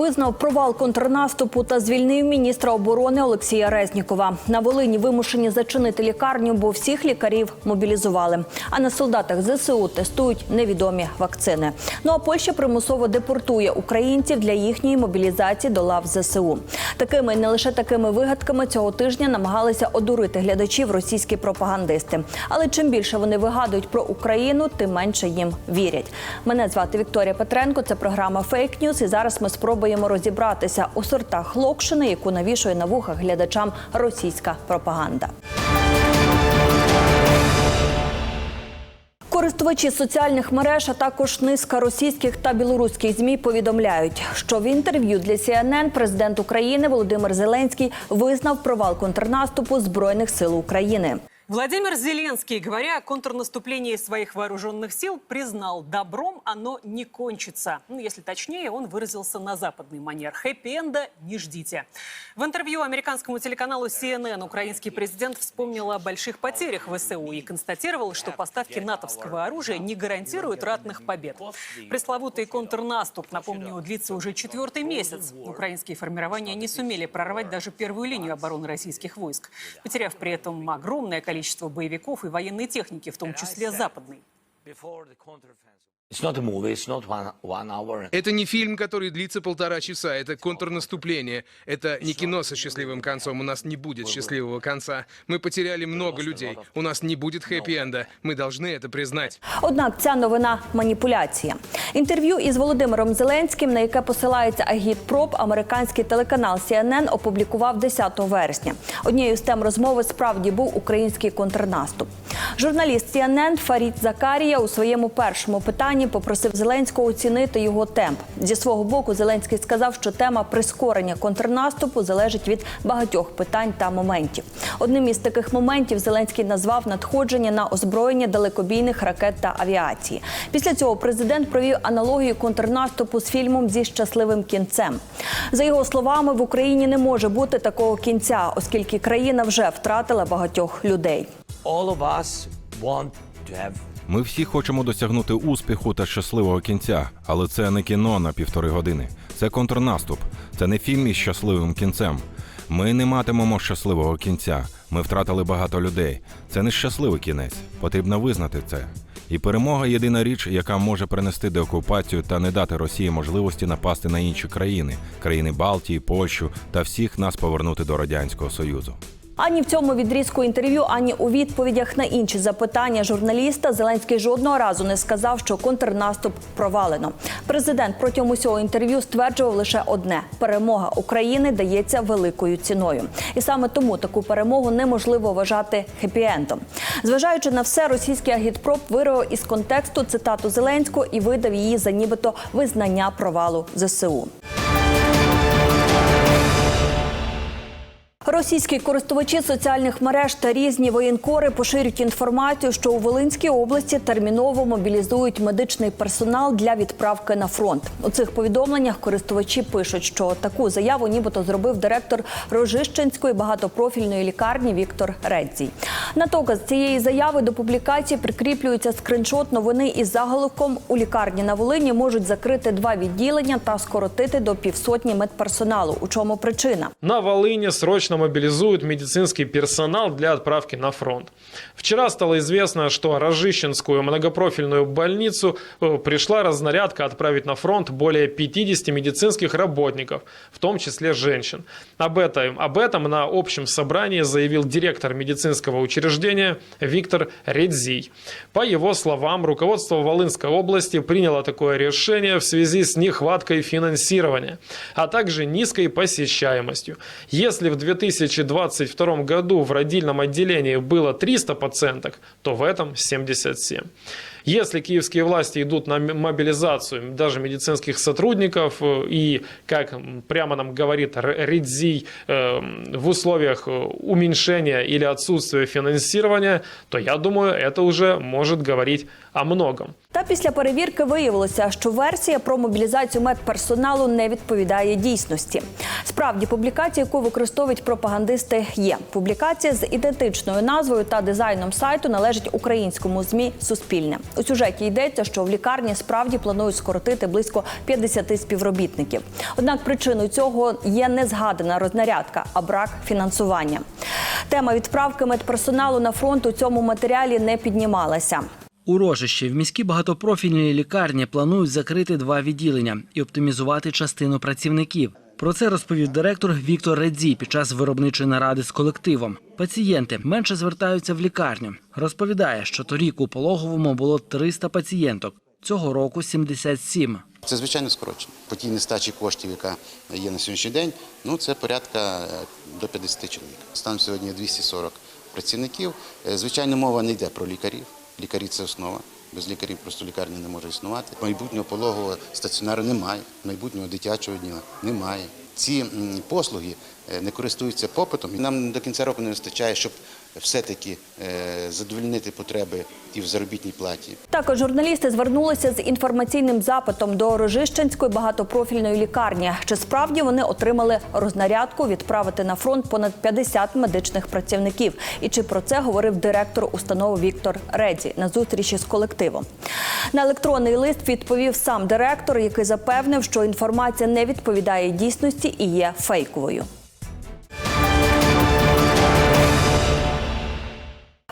визнав провал контрнаступу та звільнив міністра оборони Олексія Резнікова. На Волині вимушені зачинити лікарню, бо всіх лікарів мобілізували. А на солдатах ЗСУ тестують невідомі вакцини. Ну а Польща примусово депортує українців для їхньої мобілізації до лав ЗСУ. Такими не лише такими вигадками цього тижня намагалися одурити глядачів російські пропагандисти. Але чим більше вони вигадують про Україну, тим менше їм вірять. Мене звати Вікторія Петренко. Це програма Фейк Ньюс. І зараз ми спробуємо розібратися у сортах локшини, яку навішує на вуха глядачам російська пропаганда. Користувачі соціальних мереж, а також низка російських та білоруських змі повідомляють, що в інтерв'ю для CNN президент України Володимир Зеленський визнав провал контрнаступу збройних сил України. Владимир Зеленский, говоря о контрнаступлении своих вооруженных сил, признал, добром оно не кончится. Ну, если точнее, он выразился на западный манер. Хэппи-энда не ждите. В интервью американскому телеканалу CNN украинский президент вспомнил о больших потерях ВСУ и констатировал, что поставки натовского оружия не гарантируют ратных побед. Пресловутый контрнаступ, напомню, длится уже четвертый месяц. Украинские формирования не сумели прорвать даже первую линию обороны российских войск, потеряв при этом огромное количество боевиков и военной техники, в том числе западной. It's not a movie, it's not one, one hour. Это не фильм, который длится полтора часа, это контрнаступление. Это не кино со счастливым концом, у нас не будет счастливого конца. Мы потеряли много людей, у нас не будет хэппи-энда. Мы должны это признать. Однак ця новина маніпуляція. Інтерв'ю із Володимиром Зеленським, на яке посилається Агітпроп, американський телеканал CNN опублікував 10 вересня. Однією з тем розмови справді був український контрнаступ. Журналіст CNN Фарід Закарія у своєму першому питанні попросив Зеленського оцінити його темп. Зі свого боку, Зеленський сказав, що тема прискорення контрнаступу залежить від багатьох питань та моментів. Одним із таких моментів Зеленський назвав надходження на озброєння далекобійних ракет та авіації. Після цього президент провів аналогію контрнаступу з фільмом зі щасливим кінцем. За його словами, в Україні не може бути такого кінця, оскільки країна вже втратила багатьох людей. All of us want to have Ми всі хочемо досягнути успіху та щасливого кінця, але це не кіно на півтори години. Це контрнаступ. Це не фільм із щасливим кінцем. Ми не матимемо щасливого кінця. Ми втратили багато людей. Це не щасливий кінець. Потрібно визнати це. І перемога єдина річ, яка може принести деокупацію та не дати Росії можливості напасти на інші країни країни Балтії, Польщу та всіх нас повернути до радянського союзу. Ані в цьому відрізку інтерв'ю, ані у відповідях на інші запитання журналіста Зеленський жодного разу не сказав, що контрнаступ провалено. Президент протягом усього інтерв'ю стверджував лише одне: перемога України дається великою ціною, і саме тому таку перемогу неможливо вважати хеппі-ендом. Зважаючи на все, російський агітпроп вирвав із контексту цитату Зеленського і видав її за нібито визнання провалу ЗСУ. Російські користувачі соціальних мереж та різні воєнкори поширюють інформацію, що у Волинській області терміново мобілізують медичний персонал для відправки на фронт. У цих повідомленнях користувачі пишуть, що таку заяву нібито зробив директор Рожищенської багатопрофільної лікарні Віктор Редзій. На доказ цієї заяви до публікації прикріплюється скриншот новини із заголовком у лікарні на Волині можуть закрити два відділення та скоротити до півсотні медперсоналу. У чому причина? На Волыне срочно мобилизуют медицинский персонал для отправки на фронт. Вчера стало известно, что Рожищенскую многопрофильную больницу э, пришла разнарядка отправить на фронт более 50 медицинских работников, в том числе женщин. Об этом, об этом на общем собрании заявил директор медицинского учреждения Виктор Редзий. По его словам, руководство Волынской области приняло такое решение в связи с нехваткой финансирования, а также низкой посещаемостью. Если в 2022 году в родильном отделении было 300 пациенток, то в этом 77. Если киевские власти идут на м- мобилизацию даже медицинских сотрудников э, и, как м, прямо нам говорит Р- Ридзий, э, в условиях э, уменьшения или отсутствия финансирования, то я думаю, это уже может говорить о многом. Та після перевірки виявилося, що версія про мобілізацію медперсоналу не відповідає дійсності. Справді, публікація, яку використовують пропагандисти, є. Публікація з ідентичною назвою та дизайном сайту належить українському змі Суспільне. У сюжеті йдеться, що в лікарні справді планують скоротити близько 50 співробітників. Однак причиною цього є не згадана рознарядка, а брак фінансування. Тема відправки медперсоналу на фронт у цьому матеріалі не піднімалася. У Рожищі в міській багатопрофільній лікарні планують закрити два відділення і оптимізувати частину працівників. Про це розповів директор Віктор Редзі під час виробничої наради з колективом. Пацієнти менше звертаються в лікарню. Розповідає, що торік у пологовому було 300 пацієнток, цього року 77. Це звичайно скорочення. По тій нестачі коштів, яка є на сьогоднішній день, ну це порядка е, до 50 чоловік. Станом сьогодні 240 працівників. Е, Звичайно, мова не йде про лікарів. Лікарі це основа. Без лікарів просто лікарня не може існувати. Майбутнього пологового стаціонару немає, майбутнього дитячого дня немає. Ці послуги е, не користуються попитом. І Нам до кінця року не вистачає, щоб все-таки е, задовольнити потреби і в заробітній платі, Також журналісти звернулися з інформаційним запитом до Рожищенської багатопрофільної лікарні. Чи справді вони отримали рознарядку відправити на фронт понад 50 медичних працівників? І чи про це говорив директор установи Віктор Редзі на зустрічі з колективом? На електронний лист відповів сам директор, який запевнив, що інформація не відповідає дійсності і є фейковою.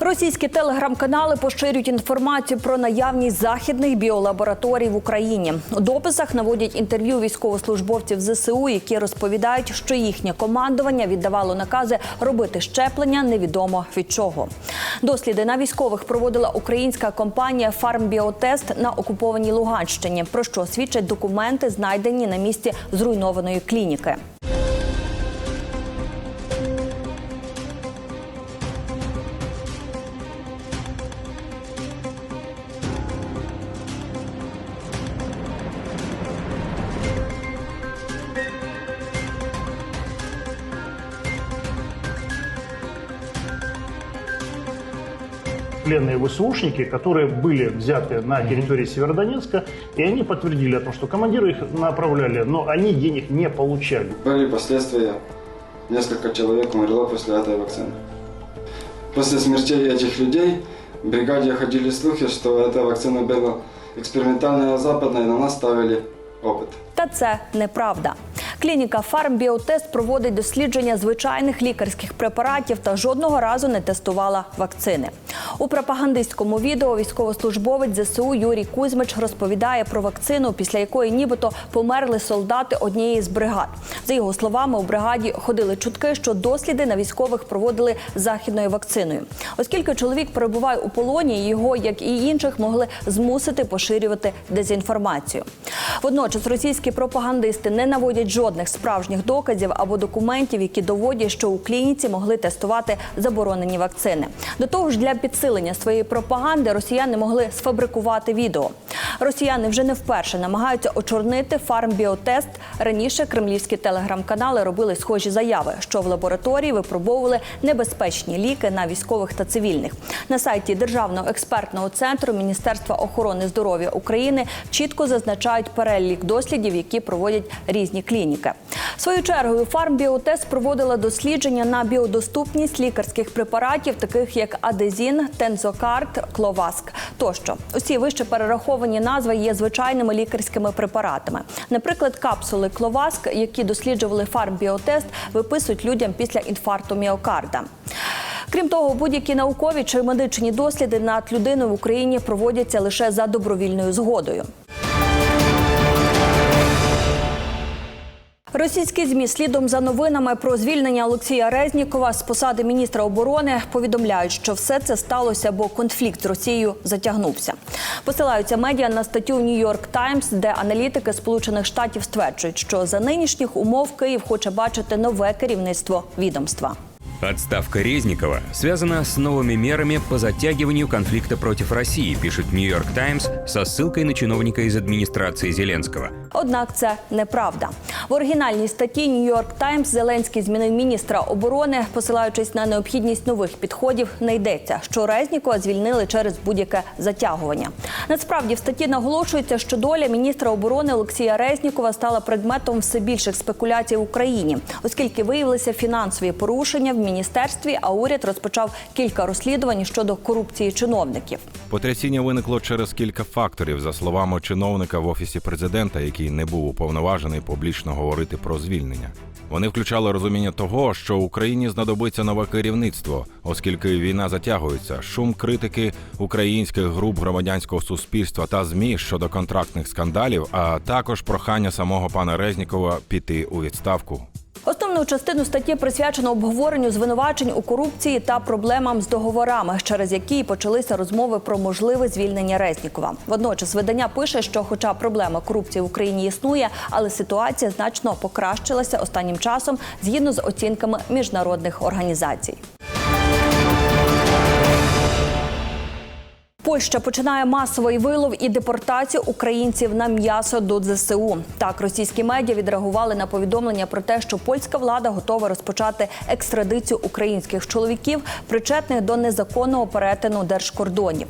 Російські телеграм-канали поширюють інформацію про наявність західних біолабораторій в Україні. У дописах наводять інтерв'ю військовослужбовців ЗСУ, які розповідають, що їхнє командування віддавало накази робити щеплення невідомо від чого. Досліди на військових проводила українська компанія «Фармбіотест» на окупованій Луганщині, про що свідчать документи, знайдені на місці зруйнованої клініки. пленные ВСУшники, которые были взяты на территории Северодонецка, и они подтвердили о том, что командиры их направляли, но они денег не получали. Были последствия. Несколько человек умерло после этой вакцины. После смертей этих людей в бригаде ходили слухи, что эта вакцина была экспериментальная западная, и на нас ставили опыт. Та це неправда. Клініка «Фармбіотест» проводить дослідження звичайних лікарських препаратів та жодного разу не тестувала вакцини. У пропагандистському відео військовослужбовець ЗСУ Юрій Кузьмич розповідає про вакцину, після якої нібито померли солдати однієї з бригад. За його словами, у бригаді ходили чутки, що досліди на військових проводили західною вакциною. Оскільки чоловік перебуває у полоні, його, як і інших, могли змусити поширювати дезінформацію. Водночас російські пропагандисти не наводять жодних справжніх доказів або документів, які доводять, що у клініці могли тестувати заборонені вакцини. До того ж, для підсилення своєї пропаганди росіяни могли сфабрикувати відео. Росіяни вже не вперше намагаються очорнити фармбіотест. Раніше кремлівські телеграм-канали робили схожі заяви, що в лабораторії випробовували небезпечні ліки на військових та цивільних. На сайті Державного експертного центру Міністерства охорони здоров'я України чітко зазначають перелік дослідів, які проводять різні клініки. Своєю чергою фармбіотест проводила дослідження на біодоступність лікарських препаратів, таких як адезін, тензокарт, кловаск тощо. Усі вище перераховані назви є звичайними лікарськими препаратами. Наприклад, капсули кловаск, які досліджували фармбіотест, виписують людям після інфаркту міокарда. Крім того, будь-які наукові чи медичні досліди над людиною в Україні проводяться лише за добровільною згодою. Російські змі слідом за новинами про звільнення Олексія Резнікова з посади міністра оборони повідомляють, що все це сталося, бо конфлікт з Росією затягнувся. Посилаються медіа на статтю Нью-Йорк Таймс, де аналітики Сполучених Штатів стверджують, що за нинішніх умов Київ хоче бачити нове керівництво відомства. Отставка Резникова связана с новыми мерами по затягиванию конфликта против России, пишет Нью-Йорк Таймс со ссылкой на чиновника из администрации Зеленского. Однак це неправда. В оригінальній статті Нью-Йорк Таймс Зеленський змінив міністра оборони, посилаючись на необхідність нових підходів, не йдеться, що Резнікова звільнили через будь-яке затягування. Насправді в статті наголошується, що доля міністра оборони Олексія Резнікова стала предметом все більших спекуляцій в Україні, оскільки виявилися фінансові порушення в міністерстві міністерстві, а уряд розпочав кілька розслідувань щодо корупції чиновників. Потрясіння виникло через кілька факторів, за словами чиновника в офісі президента, який не був уповноважений публічно говорити про звільнення. Вони включали розуміння того, що Україні знадобиться нове керівництво, оскільки війна затягується, шум критики українських груп громадянського суспільства та змі щодо контрактних скандалів, а також прохання самого пана Резнікова піти у відставку. Основну частину статті присвячено обговоренню звинувачень у корупції та проблемам з договорами, через які почалися розмови про можливе звільнення Резнікова. Водночас видання пише, що, хоча проблема корупції в Україні існує, але ситуація значно покращилася останнім часом згідно з оцінками міжнародних організацій. Польща починає масовий вилов і депортацію українців на м'ясо до ЗСУ. Так, російські медіа відреагували на повідомлення про те, що польська влада готова розпочати екстрадицію українських чоловіків, причетних до незаконного перетину держкордонів.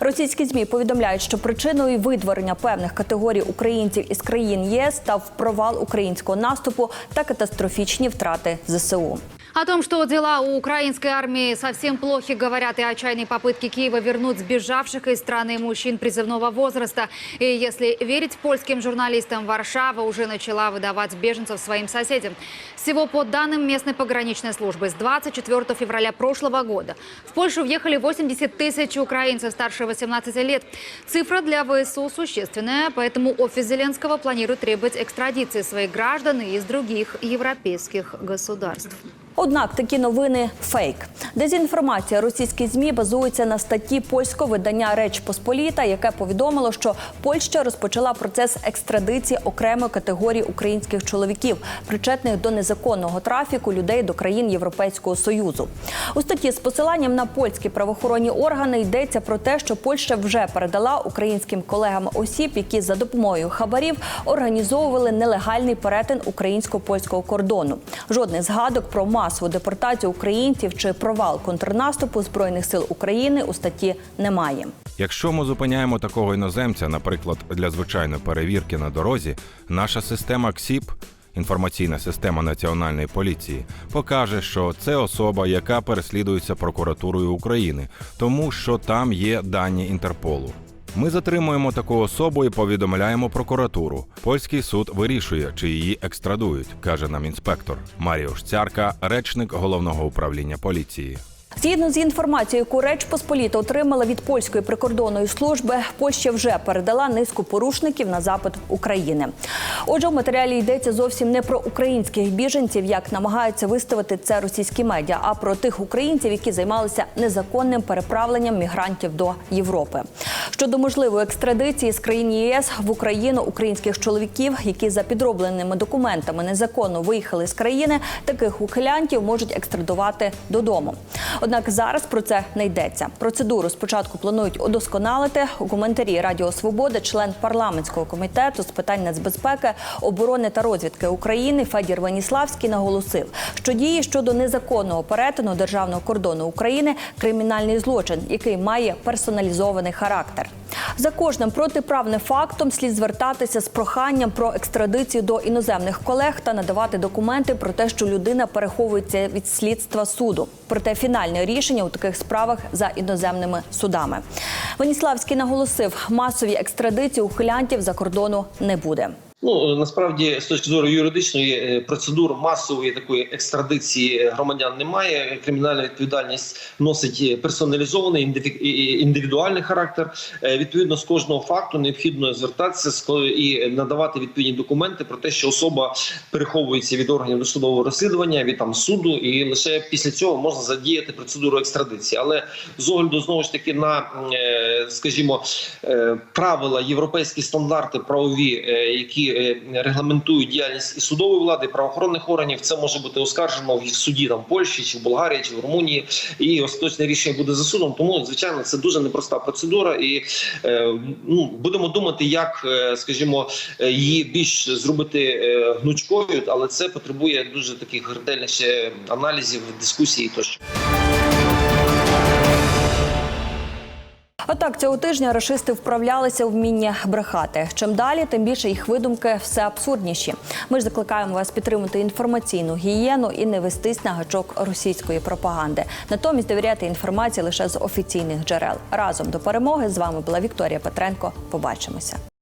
Російські змі повідомляють, що причиною видворення певних категорій українців із країн ЄС став провал українського наступу та катастрофічні втрати ЗСУ. О том, что дела у украинской армии совсем плохи, говорят и отчаянные попытки Киева вернуть сбежавших из страны мужчин призывного возраста. И если верить польским журналистам, Варшава уже начала выдавать беженцев своим соседям. Всего по данным местной пограничной службы, с 24 февраля прошлого года в Польшу въехали 80 тысяч украинцев старше 18 лет. Цифра для ВСУ существенная, поэтому офис Зеленского планирует требовать экстрадиции своих граждан из других европейских государств. Однак такі новини фейк. Дезінформація російських змі базується на статті польського видання Реч Посполіта, яке повідомило, що Польща розпочала процес екстрадиції окремої категорії українських чоловіків, причетних до незаконного трафіку людей до країн Європейського союзу. У статті з посиланням на польські правоохоронні органи йдеться про те, що Польща вже передала українським колегам осіб, які за допомогою хабарів організовували нелегальний перетин українсько-польського кордону. Жодних згадок про масову депортацію українців чи провал контрнаступу збройних сил України у статті немає. Якщо ми зупиняємо такого іноземця, наприклад, для звичайної перевірки на дорозі, наша система КСІП, інформаційна система національної поліції, покаже, що це особа, яка переслідується прокуратурою України, тому що там є дані Інтерполу. Ми затримуємо таку особу і повідомляємо прокуратуру. Польський суд вирішує, чи її екстрадують, каже нам інспектор Маріуш Цярка, речник головного управління поліції. Згідно з інформацією, яку Реч Посполіта отримала від польської прикордонної служби, Польща вже передала низку порушників на запит України. Отже, в матеріалі йдеться зовсім не про українських біженців, як намагаються виставити це російські медіа, а про тих українців, які займалися незаконним переправленням мігрантів до Європи. Щодо можливої екстрадиції з країн ЄС в Україну українських чоловіків, які за підробленими документами незаконно виїхали з країни, таких ухилянтів можуть екстрадувати додому. Однак зараз про це не йдеться. Процедуру спочатку планують удосконалити. У коментарі Радіо Свобода, член парламентського комітету з питань нацбезпеки, оборони та розвідки України Федір Веніславський наголосив, що дії щодо незаконного перетину державного кордону України кримінальний злочин, який має персоналізований характер. За кожним протиправним фактом слід звертатися з проханням про екстрадицію до іноземних колег та надавати документи про те, що людина переховується від слідства суду. Проте фінальне рішення у таких справах за іноземними судами. Веніславський наголосив, масові екстрадиції ухилянтів за кордону не буде. Ну насправді з точки зору юридичної е, процедур масової такої екстрадиції громадян немає. Кримінальна відповідальність носить персоналізований індивідуальний характер. Е, Відповідно з кожного факту необхідно звертатися і надавати відповідні документи про те, що особа переховується від органів досудового розслідування від там суду, і лише після цього можна задіяти процедуру екстрадиції. Але з огляду знову ж таки на е, скажімо е, правила, європейські стандарти правові, е, е, регламентують діяльність і судової влади, і правоохоронних органів, це може бути оскаржено в суді там Польщі, чи в Болгарії, чи в Румунії, і остаточне рішення буде за судом. Тому звичайно це дуже непроста процедура, і е, ну будемо думати, як е, скажімо її більш зробити гнучкою, але це потребує дуже таких ретельних ще аналізів, дискусій тощо. Отак цього тижня рашисти вправлялися вміння брехати. Чим далі, тим більше їх видумки все абсурдніші. Ми ж закликаємо вас підтримати інформаційну гігієну і не вестись на гачок російської пропаганди. Натомість довіряти інформації лише з офіційних джерел. Разом до перемоги з вами була Вікторія Петренко. Побачимося.